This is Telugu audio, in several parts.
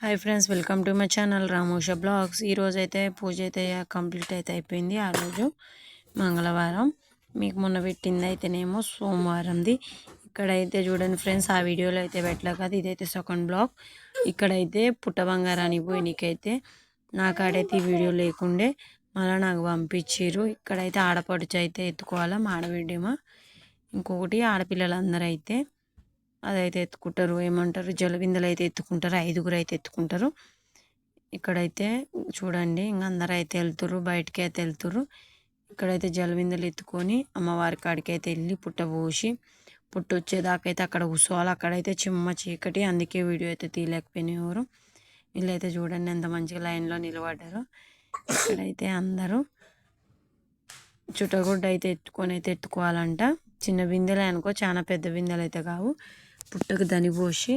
Hi friends welcome to my channel Ramosha vlogs ఈరోజు అయితే పూజ అయితే కంప్లీట్ అయితే అయిపోయింది. ఆ రోజు మంగళవారం. మీకు మొన్న పెట్టింది అయితేనేమో సోమవారంది. ఇక్కడైతే చూడండి ఫ్రెండ్స్ ఆ వీడియోలో అయితే పెట్టలే కదా ఇదైతే సెకండ్ బ్లాగ్ ఇక్కడైతే పుట్ట బంగారానికి పోయినకైతే నాకు ఆడైతే ఈ వీడియో లేకుండే మళ్ళీ నాకు పంపించారు ఇక్కడైతే ఆడపడుచు అయితే ఎత్తుకోవాలా మా ఆడబిడ్డేమో ఇంకొకటి ఆడపిల్లలందరూ అయితే అదైతే ఎత్తుకుంటారు. ఏమంటారు? జలబిందెలు అయితే ఎత్తుకుంటారు. ఐదుగురు అయితే ఎత్తుకుంటారు. ఇక్కడైతే చూడండి ఇంక అందరూ అయితే వెళ్తురు బయటికి అయితే వెళ్తురు ఇక్కడైతే జలబిందెలు ఎత్తుకొని అమ్మవారి కాడికి అయితే వెళ్ళి పుట్ట పోసి పుట్ట వచ్చేదాకా అయితే అక్కడ కూర్చోవాలి అక్కడైతే చిమ్మ చీకటి. అందుకే వీడియో అయితే తీయలేకపోయినవారు వీళ్ళైతే చూడండి ఎంత మంచిగా లైన్లో నిలబడ్డారు. ఇక్కడైతే అందరూ చుట్టగుడ్డ అయితే ఎత్తుకొని అయితే ఎత్తుకోవాలంట. చిన్న బిందెలే అనుకో చాలా పెద్ద బిందెలు అయితే కావు. పుట్టకు దని పోసి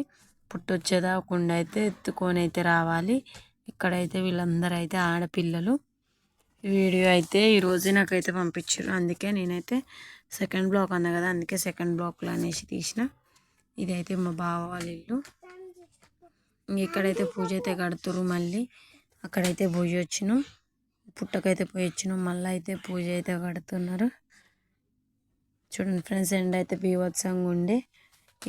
పుట్ట వచ్చేదాకుండా అయితే ఎత్తుకొని అయితే రావాలి. ఇక్కడైతే వీళ్ళందరూ అయితే ఆడపిల్లలు వీడియో అయితే ఈరోజు నాకైతే పంపించారు అందుకే నేనైతే సెకండ్ బ్లాక్ అన్నా కదా అందుకే సెకండ్ బ్లాక్లో అనేసి తీసిన. ఇదైతే మా బావ వాళ్ళ ఇల్లు. ఇక్కడైతే పూజ అయితే కడుతురు మళ్ళీ. అక్కడైతే పూజ వచ్చినాం. పుట్టకైతే పోయి వచ్చినాం. మళ్ళీ అయితే పూజ అయితే కడుతున్నారు. చూడండి ఫ్రెండ్స్ ఎండ్ అయితే బీభత్సంగా ఉండే.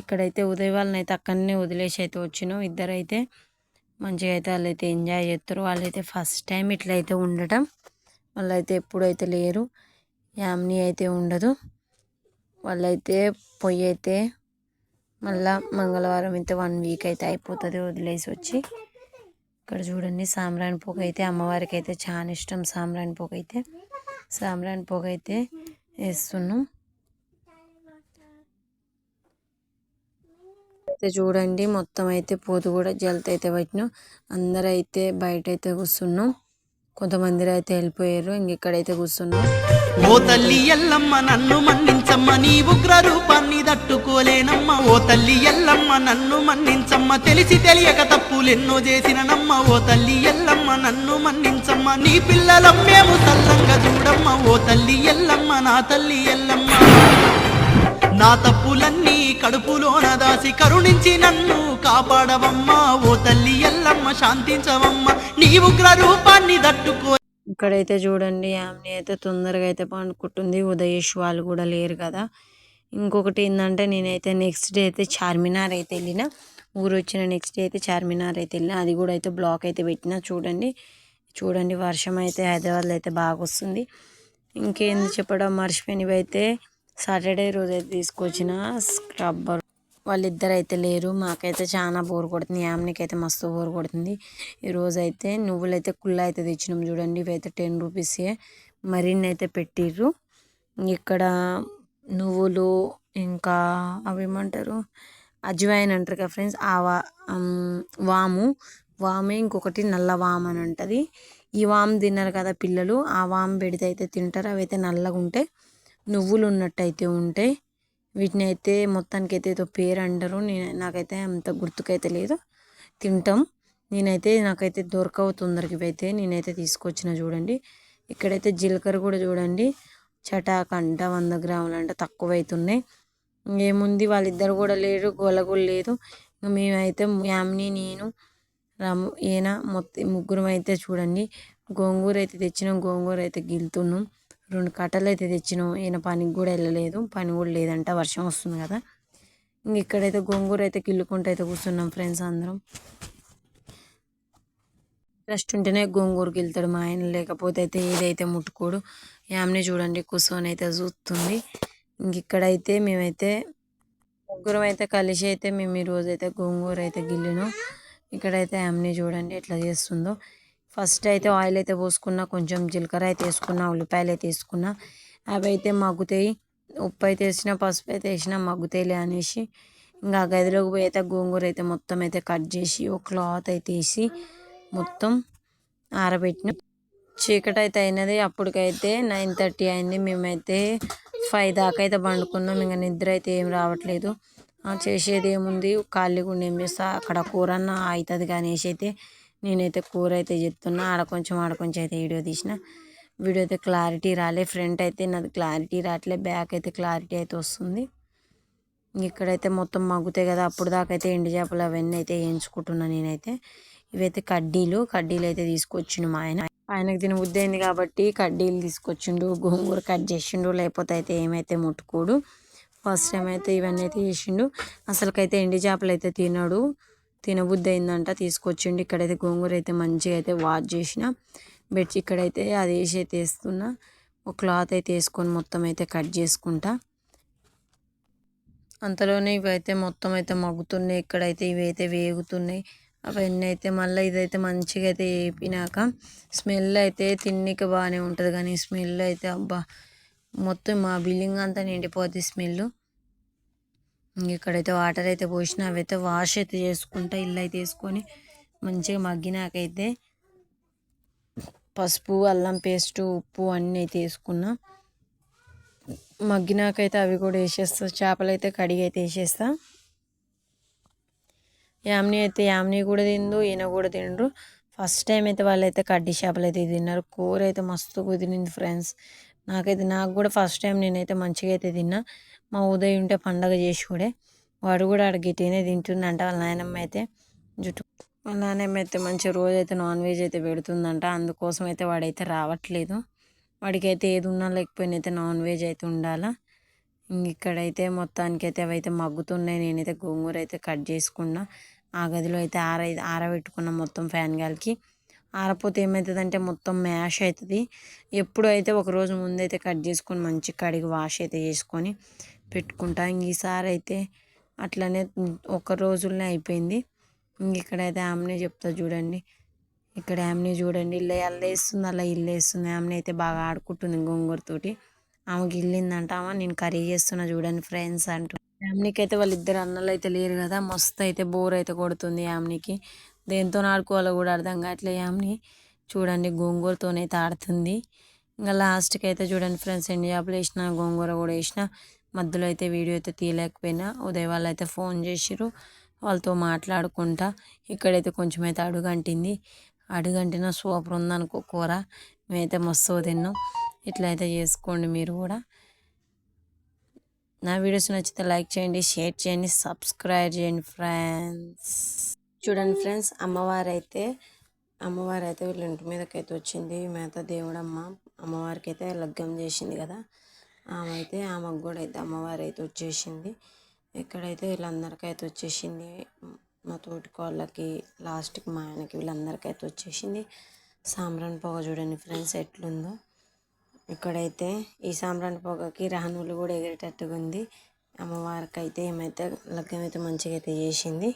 ఇక్కడైతే ఉదయం వాళ్ళని అయితే అక్కడనే వదిలేసి అయితే వచ్చినాం. ఇద్దరైతే మంచిగా అయితే వాళ్ళైతే ఎంజాయ్ చేస్తారు. వాళ్ళైతే ఫస్ట్ టైం ఇట్లయితే ఉండటం. వాళ్ళైతే ఎప్పుడైతే లేరు యామ్ని అయితే ఉండదు. వాళ్ళైతే పొయ్యి అయితే మళ్ళా మంగళవారం అయితే వన్ వీక్ అయితే అయిపోతుంది వదిలేసి వచ్చి. ఇక్కడ చూడండి సాంబ్రాణి పొగ అయితే అమ్మవారికి అయితే చాలా ఇష్టం. సాంబ్రాణి పొగ అయితే సాంబ్రాణి పొగ అయితే వేస్తున్నాం. చూడండి మొత్తం అయితే పోతు కూడా జలత అయితే పట్టినాం. అందరూ అయితే బయట అయితే కూర్చున్నాం కొంతమంది అయితే వెళ్ళిపోయారు ఇంకెక్కడైతే కూర్చున్నాం ఓ తల్లి ఎల్లమ్మ నన్ను మన్నించమ్మ నీ ఉగ్ర రూపాన్ని తట్టుకోలేనమ్మ. ఓ తల్లి ఎల్లమ్మ నన్ను మన్నించమ్మ తెలిసి తెలియక తప్పులెన్నో చేసిననమ్మ. ఓ తల్లి ఎల్లమ్మ నన్ను మన్నించమ్మ నీ పిల్లలం మేము సల్లంగా చూడమ్మ. ఓ తల్లి ఎల్లమ్మ నా తల్లి ఎల్లమ్మ. నా తప్పులన్నీ కడుపులోన దాసి కరుణించి నన్ను కాపాడవమ్మా. ఓ తల్లి ఎల్లమ్మ శాంతించవమ్మ. నీ ఉగ్ర రూపాన్ని దట్టుకో ఇక్కడైతే చూడండి ఆమె అయితే తొందరగా అయితే పండుకుంటుంది. ఉదయేష్ వాళ్ళు కూడా లేరు కదా. ఇంకొకటి ఏంటంటే నేనైతే నెక్స్ట్ డే అయితే చార్మినార్ అయితే వెళ్ళిన. ఊరు వచ్చిన నెక్స్ట్ డే అయితే చార్మినార్ అయితే వెళ్ళిన. అది కూడా అయితే బ్లాక్ అయితే పెట్టిన. చూడండి చూడండి వర్షం అయితే హైదరాబాద్లో అయితే బాగా వస్తుంది. ఇంకేంది చెప్పడం మర్చిపోయినవి అయితే సాటర్డే రోజు అయితే తీసుకొచ్చిన స్క్రబ్బర్. వాళ్ళిద్దరు అయితే లేరు. మాకైతే చాలా బోర్ కొడుతుంది. యామ్నికి అయితే మస్తు బోర్ కొడుతుంది. ఈరోజు అయితే నువ్వులు అయితే కుళ్ళ అయితే తెచ్చినాం చూడండి. ఇవైతే టెన్ రూపీసే. మరిన్ని అయితే పెట్టిర్రు. ఇక్కడ నువ్వులు ఇంకా అవేమంటారు? అజ్వాయిన్ అంటారు కదా ఫ్రెండ్స్. ఆ వా వాము. వామే ఇంకొకటి నల్ల వామ్ అని ఉంటుంది ఈ వామ్ తిన్నారు కదా పిల్లలు. ఆ వామ్ పెడితే అయితే తింటారు. అవి అయితే నల్లగా ఉంటాయి నువ్వులు ఉన్నట్టయితే ఉంటాయి వీటిని అయితే మొత్తానికి అయితే ఏదో పేరు అంటారు నేను నాకైతే అంత గుర్తుకైతే లేదు. తింటాం. నేనైతే నాకైతే దొరకవు తొందరగా అయితే నేనైతే తీసుకొచ్చిన చూడండి. ఇక్కడైతే జీలకర్ర కూడా చూడండి. చటాక్ అంట వంద గ్రాములు అంట తక్కువ అవుతున్నాయి ఏముంది? వాళ్ళిద్దరు కూడా లేరు గోల లేదు. మేమైతే యామిని నేను రాము ఈయన మొత్తం ముగ్గురం అయితే చూడండి. గోంగూర అయితే తెచ్చినాం గోంగూర అయితే గిల్తున్నాం. రెండు కట్టలు అయితే తెచ్చినాం. ఈయన పనికి కూడా వెళ్ళలేదు. పని కూడా లేదంట. వర్షం వస్తుంది కదా. ఇంక ఇక్కడైతే గోంగూర అయితే కిల్లుకుంటూ అయితే కూర్చున్నాం ఫ్రెండ్స్ అందరం. రెస్ట్ ఉంటేనే గోంగూరకి వెళ్తాడు మా ఆయన. లేకపోతే అయితే ఏదైతే ముట్టుకోడు. యామ్ని చూడండి. కూర్చొని అయితే చూస్తుంది. ఇంక ఇక్కడైతే మేమైతే ముగ్గురం అయితే కలిసి అయితే మేము ఈరోజు అయితే గోంగూర అయితే గిల్లినాం. ఇక్కడైతే యామ్ని చూడండి ఎట్లా చేస్తుందో. ఫస్ట్ అయితే ఆయిల్ అయితే పోసుకున్నా కొంచెం జీలకర్ర అయితే వేసుకున్నా ఉల్లిపాయలు అయితే వేసుకున్నా. అవి అయితే మగ్గుతాయి. ఉప్పు అయితే వేసిన పసుపు అయితే వేసిన మగ్గుతాయిలే అనేసి ఇంకా గదిలోకి పోయి అయితే గోంగూర అయితే మొత్తం అయితే కట్ చేసి ఒక క్లాత్ అయితే వేసి మొత్తం ఆరబెట్టిన. చీకటి అయితే అయినది. అప్పటికైతే నైన్ థర్టీ అయింది. మేమైతే ఫైవ్ దాకా అయితే పండుకున్నాం. ఇంకా నిద్ర అయితే ఏం రావట్లేదు. చేసేది ఏముంది? ఖాళీగా ఉండి ఏం చేస్తా? అక్కడ కూర అన్న అవుతుంది కానీ అయితే నేనైతే కూర అయితే చెప్తున్నా. ఆడ కొంచెం ఆడ కొంచెం అయితే వీడియో తీసిన. వీడియో అయితే క్లారిటీ రాలే. ఫ్రంట్ అయితే నాది క్లారిటీ రావట్లే. బ్యాక్ అయితే క్లారిటీ అయితే వస్తుంది. ఇక్కడైతే మొత్తం మగ్గుతాయి కదా. అప్పుడు దాకా అయితే ఎండు చేపలు అవన్నీ అయితే వేయించుకుంటున్నా నేనైతే. ఇవైతే కడ్డీలు. కడ్డీలు అయితే తీసుకొచ్చిండు మా ఆయన. ఆయనకు తిన బుద్ధి అయింది కాబట్టి కడ్డీలు తీసుకొచ్చిండు. గోంగూర కట్ చేసిండు. లేకపోతే అయితే ఏమైతే ముట్టుకోడు. ఫస్ట్ టైం అయితే ఇవన్నీ అయితే చేసిండు. అసలుకైతే ఎండి చేపలు అయితే తినడు. తినబుద్ధి అయిందంట తీసుకొచ్చిండు. ఇక్కడైతే గోంగూర అయితే మంచిగా అయితే వాష్ చేసిన. బెడ్ ఇక్కడైతే అది వేసి అయితే వేస్తున్నా. ఒక క్లాత్ అయితే వేసుకొని మొత్తం అయితే కట్ చేసుకుంటా. అంతలోనే ఇవైతే మొత్తం అయితే మగ్గుతున్నాయి. ఇక్కడైతే ఇవైతే వేగుతున్నాయి. అవన్నీ అయితే మళ్ళీ ఇదైతే మంచిగా అయితే వేపినాక స్మెల్ అయితే తిన్నికి బాగానే ఉంటుంది. కానీ స్మెల్ అయితే అబ్బా మొత్తం మా బిల్డింగ్ అంతా నిండిపోద్ది స్మెల్ ఇక్కడైతే వాటర్ అయితే పోసిన అవైతే వాష్ అయితే చేసుకుంటా ఇల్లు అయితే వేసుకొని మంచిగా మగ్గినాకైతే పసుపు అల్లం పేస్ట్ ఉప్పు అన్నీ అయితే వేసుకున్నా. మగ్గినాకైతే అవి కూడా వేసేస్తా. చేపలు అయితే కడిగి అయితే వేసేస్తా. యామ్ని అయితే యామ్ని కూడా తిండు ఈయన కూడా తిండ్రు ఫస్ట్ టైం అయితే వాళ్ళైతే కడ్డీ చేపలు అయితే తిన్నారు. కూర అయితే మస్తు కుదిరింది ఫ్రెండ్స్. నాకైతే నాకు కూడా ఫస్ట్ టైం నేనైతే మంచిగా అయితే తిన్నా. మా ఉదయం ఉంటే పండగ చేసి వాడు కూడా అడిగి తినే తింటుందంట వాళ్ళ నాయనమ్మ అయితే. జుట్టు వాళ్ళ నాయనమ్మ అయితే మంచి రోజు అయితే నాన్ వెజ్ అయితే పెడుతుందంట. అందుకోసం అయితే వాడైతే రావట్లేదు. వాడికైతే ఏది ఉన్నా లేకపోయినా అయితే నాన్ వెజ్ అయితే ఉండాలా. ఇక్కడైతే మొత్తానికి అయితే అవైతే మగ్గుతున్నాయి. నేనైతే గోంగూర అయితే కట్ చేసుకున్నా. ఆ గదిలో అయితే ఆర ఆరబెట్టుకున్నా మొత్తం ఫ్యాన్ గాలికి. ఆరపోతే ఏమవుతుందంటే మొత్తం మ్యాష్ అవుతుంది ఎప్పుడు అయితే ఒక రోజు ముందైతే కట్ చేసుకొని మంచి కడిగి వాష్ అయితే చేసుకొని పెట్టుకుంటా. ఇంక ఈసారి అయితే అట్లనే ఒక రోజులనే అయిపోయింది. ఇక్కడ ఇక్కడైతే ఆమెనే చెప్తా చూడండి. ఇక్కడ ఆమెనే చూడండి. ఇల్లు అల్ల వేస్తుంది అలా ఇల్లు వేస్తుంది ఆమెనే అయితే బాగా ఆడుకుంటుంది గోంగూరతోటి ఆమెకి ఇల్లిందంట ఆమె నేను కర్రీ చేస్తున్నా చూడండి ఫ్రెండ్స్ అంటూ. ఆమెకి అయితే వాళ్ళిద్దరు అన్నలు అయితే లేరు కదా మస్తు అయితే బోర్ అయితే కొడుతుంది ఆమెకి దేంతో ఆడుకోవాలో కూడా అర్థం కావట్లే ఆమెని. చూడండి గోంగూరతోనైతే ఆడుతుంది. ఇంకా లాస్ట్కి అయితే చూడండి ఫ్రెండ్స్ ఎండి చేపలు వేసిన గోంగూర కూడా వేసిన. మధ్యలో అయితే వీడియో అయితే తీయలేకపోయినా ఉదయం వాళ్ళు అయితే ఫోన్ చేసిరు వాళ్ళతో మాట్లాడుకుంటా. ఇక్కడైతే కొంచెం అయితే అడుగంటింది. అడుగంటిన సూపర్ ఉందనుకో కూర. మేమైతే మస్తు తిన్నాం. ఇట్లా అయితే చేసుకోండి మీరు కూడా. నా వీడియోస్ నచ్చితే లైక్ చేయండి షేర్ చేయండి సబ్స్క్రైబ్ చేయండి ఫ్రెండ్స్. చూడండి ఫ్రెండ్స్ అమ్మవారు అయితే అమ్మవారు అయితే వీళ్ళ ఇంటి మీదకి అయితే వచ్చింది. మేత దేవుడమ్మ అమ్మవారికి అయితే లగ్గం చేసింది కదా. ఆమె అయితే ఆమెకు కూడా అయితే అమ్మవారు అయితే వచ్చేసింది. ఎక్కడైతే వీళ్ళందరికీ అయితే వచ్చేసింది మా తోటి కోళ్ళకి లాస్ట్కి మా ఆయనకి వీళ్ళందరికీ అయితే వచ్చేసింది. సాంబ్రాన్ పొగ చూడండి ఫ్రెండ్స్ ఎట్లుందో. ఇక్కడైతే ఈ సాంబ్రాన్ పొగకి రహనులు కూడా ఎగిరేటట్టుగా ఉంది అమ్మవారికి అయితే ఏమైతే లగ్గం అయితే మంచిగా అయితే చేసింది.